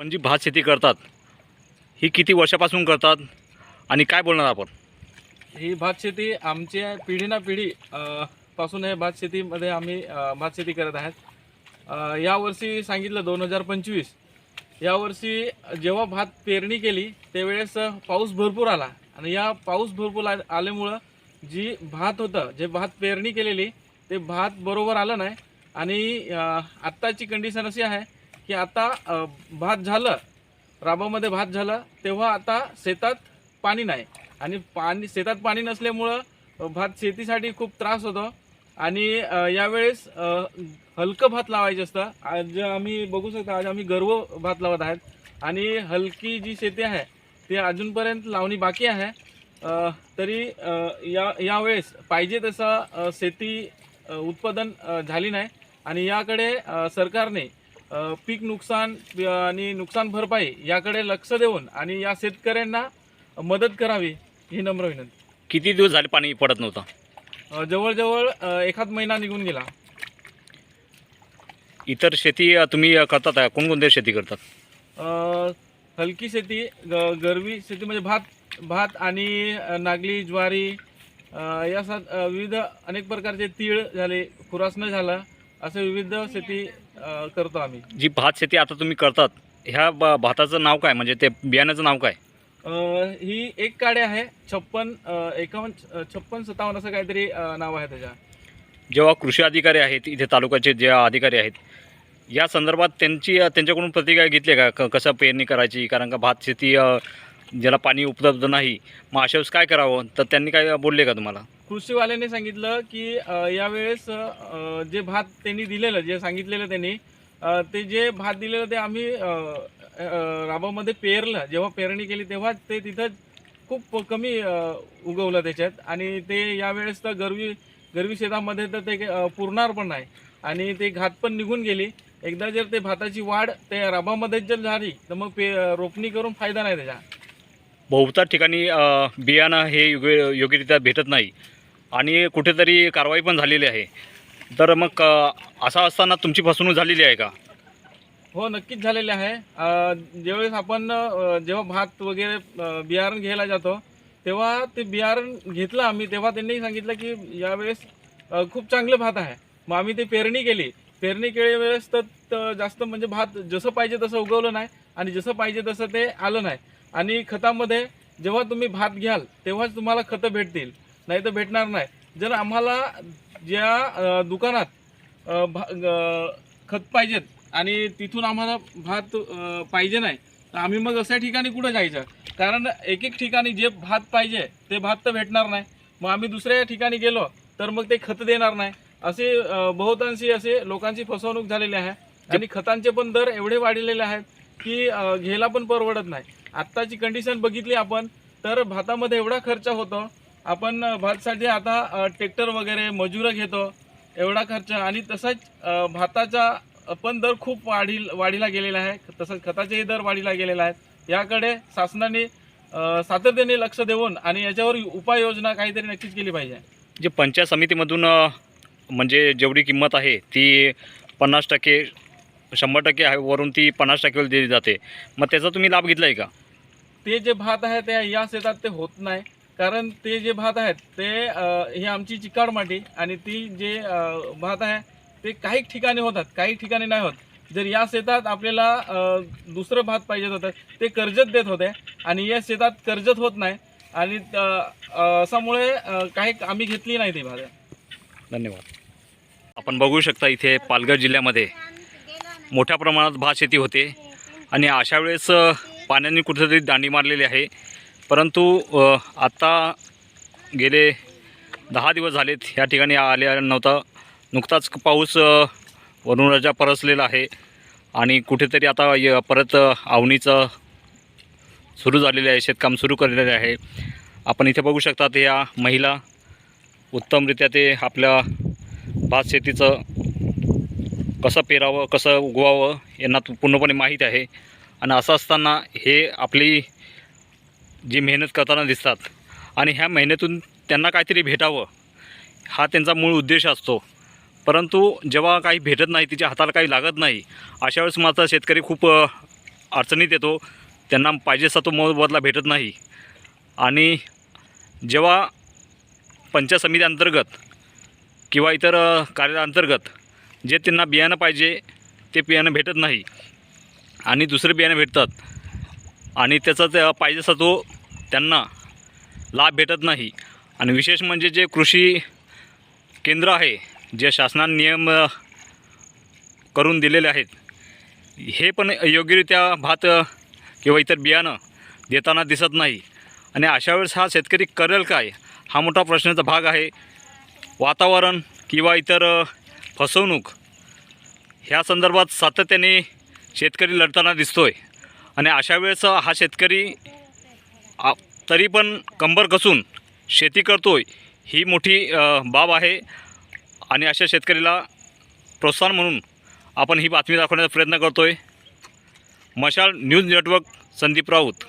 पण जी भात शेती करतात ही किती वर्षापासून करतात आणि काय बोलणार आपण? ही भात शेती आमच्या पिढी ना पिढी अ, पासून हे भात शेतीमध्ये आम्ही अ, भात शेती करत आहेत. अ, यावर्षी सांगितलं दोन हजार पंचवीस. यावर्षी जेव्हा भात पेरणी केली त्यावेळेस पाऊस भरपूर आला. आणि या पाऊस भरपूर आ- आल्यामुळं जी भात होतं जे भात पेरणी केलेली ते भात बरोबर आलं नाही. आणि अ, आत्ताची कंडिशन अशी आहे की आता भात झालं राबामध्ये भात झालं तेव्हा आता शेतात पाणी नाही. आणि पाणी शेतात पाणी नसल्यामुळं भात शेतीसाठी खूप त्रास होतो. आणि यावेळेस हलकं भात लावायचं असतं. आज आम्ही बघू शकतो आज आम्ही गर्व भात लावत आहेत. आणि हलकी जी शेती आहे ती अजूनपर्यंत लावणी बाकी आहे. तरी या यावेळेस पाहिजे तसं शेती उत्पादन झाली नाही. आणि याकडे सरकारने पीक नुकसान आणि नुकसान भरपाई याकडे लक्ष देऊन आणि या शेतकऱ्यांना मदत करावी ही नम्र विनंती. किती दिवस झाले पाणी पडत नव्हतं? अ, जवळजवळ अ, एखाद महिना निघून गेला. इतर शेती अ, तुम्ही अ, करतात कोणकोणत्या शेती करतात? अ, हलकी शेती ग गरवी शेती म्हणजे भात भात आणि अ, नागली ज्वारी अ, या अ, विविध अनेक प्रकारचे तीळ झाले खुरासणं झालं असे विविध शेती करतो आम्ही. जी भात शेती आता तुम्ही करतात ह्या ब भाताचं नाव काय? म्हणजे ते बियाण्याचं नाव काय? अ, ही एक काडे आहे छप्पन एकावन्न छप्पन सत्तावन्न असं काहीतरी अ, नाव आहे त्याच्या. जेव्हा कृषी अधिकारी आहेत इथे तालुक्याचे जे अधिकारी आहेत या संदर्भात त्यांची त्यांच्याकडून प्रतिक्रिया घेतली का? क कसं पेरणी करायची? कारण का भात शेती अ, ज्याला पाणी उपलब्ध नाही मग अशा वेळेस काय करावं? तर त्यांनी काय बोलले का तुम्हाला? कृषीवाल्यांनी सांगितलं की यावेळेस जे भात त्यांनी दिलेलं जे सांगितलेलं त्यांनी ते जे भात दिलेलं ते आम्ही राबामध्ये पेरलं. जेव्हा पेरणी केली तेव्हा ते तिथं खूप कमी उगवलं त्याच्यात. आणि ते यावेळेस तर गरवी गरवी शेतामध्ये तर ते पुरणार पण नाही. आणि ते घात पण निघून गेली. एकदा जर ते भाताची वाढ ते राबामध्येच जर झाली तर मग पे रोपणी करून फायदा नाही त्याचा. बहुतांश ठिकाणी बियाणं हे योग्य योग्यरित्या भेटत नाही. आणि कुठेतरी कारवाई पण झालेली आहे. तर मग असा असं असताना तुमची फसवणूक झालेली आहे का? हो नक्कीच झालेले आहे. ज्यावेळेस आपण जेव्हा भात वगैरे बियारण घ्यायला जातो तेव्हा ते बियारण घेतलं आम्ही तेव्हा त्यांनी सांगितलं की यावेळेस खूप चांगलं भात आहे. मग आम्ही ते पेरणी केली. पेरणी केल्यावेळेस तर जास्त म्हणजे भात जसं पाहिजे तसं उगवलं नाही आणि जसं पाहिजे तसं ते आलं नाही. आणि खतामध्ये जेव्हा तुम्ही भात घ्याल तेव्हाच तुम्हाला खतं भेटतील. नाही तर भेटणार नाही. जर आम्हाला ज्या दुकानात भा- खत पाहिजेत आणि तिथून आम्हाला भात पाहिजे नाही तर आम्ही मग अशा ठिकाणी कुठं जायचं? कारण एक एक ठिकाणी जे भात पाहिजे ते भात तर भेटणार नाही. मग आम्ही दुसऱ्या ठिकाणी गेलो तर मग ते खत देणार नाही. असे बहुतांशी असे लोकांची फसवणूक झालेली आहे. आणि खतांचे पण दर एवढे वाढलेले आहेत की घ्यायला पण परवडत नाही. आत्ताची कंडिशन बघितली आपण तर भातामध्ये एवढा खर्च होतो आपण भातसाठी आता ट्रॅक्टर वगैरे मजुरं घेतो एवढा खर्च. आणि तसंच भाताचा पण दर खूप वाढी वाढीला गेलेला आहे. तसंच खताचेही दर वाढीला गेलेला आहे. याकडे शासनाने सातत्याने लक्ष देऊन आणि याच्यावर उपाययोजना काहीतरी नक्कीच केली पाहिजे. जे पंचायत समितीमधून म्हणजे जेवढी किंमत आहे ती पन्नास टक्के शंभर टक्के आहे वरून ती पन्नास टक्केवर दिली जाते. मग त्याचा तुम्ही लाभ घेतला आहे का? ते जे भात आहे ते या शेतात ते होत नाही. कारण ते जे भात आहेत ते ही आमची चिकाड माती आणि ती जे भात आहे ते काही ठिकाणी होतात काही ठिकाणी नाही होत. जर या शेतात आपल्याला दुसरं भात पाहिजे होतं ते कर्जत देत होते आणि या शेतात कर्जत होत नाही आणि असामुळे अशामुळे काही आम्ही घेतली नाही ती भात. धन्यवाद. आपण बघू शकता इथे पालघर जिल्ह्यामध्ये मोठ्या प्रमाणात भात शेती होते आणि अशा वेळेस पाण्याने कुठेतरी दांडी मारलेली आहे. परंतु आत्ता गेले दहा दिवस झालेत ह्या ठिकाणी आले नव्हता. नुकताच पाऊस वरुणराजा वरून परसलेला आहे. आणि कुठेतरी आता य- परत आवणीचं सुरू झालेले आहे शेतकाम सुरू केलेले आहे. आपण इथे बघू शकतात या महिला उत्तमरित्या ते आपल्या भात शेतीचं कसं पेरावं कसं उगवावं यांना पूर्णपणे माहीत आहे. आणि असं असताना हे आपली जी मेहनत करताना दिसतात. आणि ह्या मेहनतून त्यांना काहीतरी भेटावं. हा त्यांचा मूळ उद्देश असतो. परंतु जेव्हा काही भेटत नाही तिच्या हाताला काही लागत नाही अशा वेळेस मात्र शेतकरी खूप अडचणीत येतो. त्यांना पाहिजे असा तो मोबदला भेटत नाही. आणि जेव्हा पंचायत समिती अंतर्गत किंवा इतर कार्यालयाअंतर्गत कार्याअंतर्गत जे त्यांना बियाणं पाहिजे ते बियाणं भेटत नाही. आणि दुसरे बियाणं भेटतात. आणि त्याचा त्या पाहिजे असा तो त्यांना लाभ भेटत नाही. आणि विशेष म्हणजे जे कृषी केंद्र आहे जे शासनाने नियम करून दिलेले आहेत हे पण योग्यरित्या भात किंवा इतर बियाणं देताना दिसत नाही. आणि अशा वेळेस हा शेतकरी करेल काय हा मोठा प्रश्नाचा भाग आहे. वातावरण किंवा इतर फसवणूक ह्या संदर्भात सातत्याने शेतकरी लढताना दिसतोय. आणि अशा वेळेस हा शेतकरी आ- तरी पण कंबर कसून शेती करतो ही मोठी बाब आहे. आणि अशा शेतकरीला प्रोत्साहन म्हणून आपण ही बातमी दाखवण्याचा प्रयत्न करतो आहे मशाल न्यूज नेटवर्क संदीप राऊत.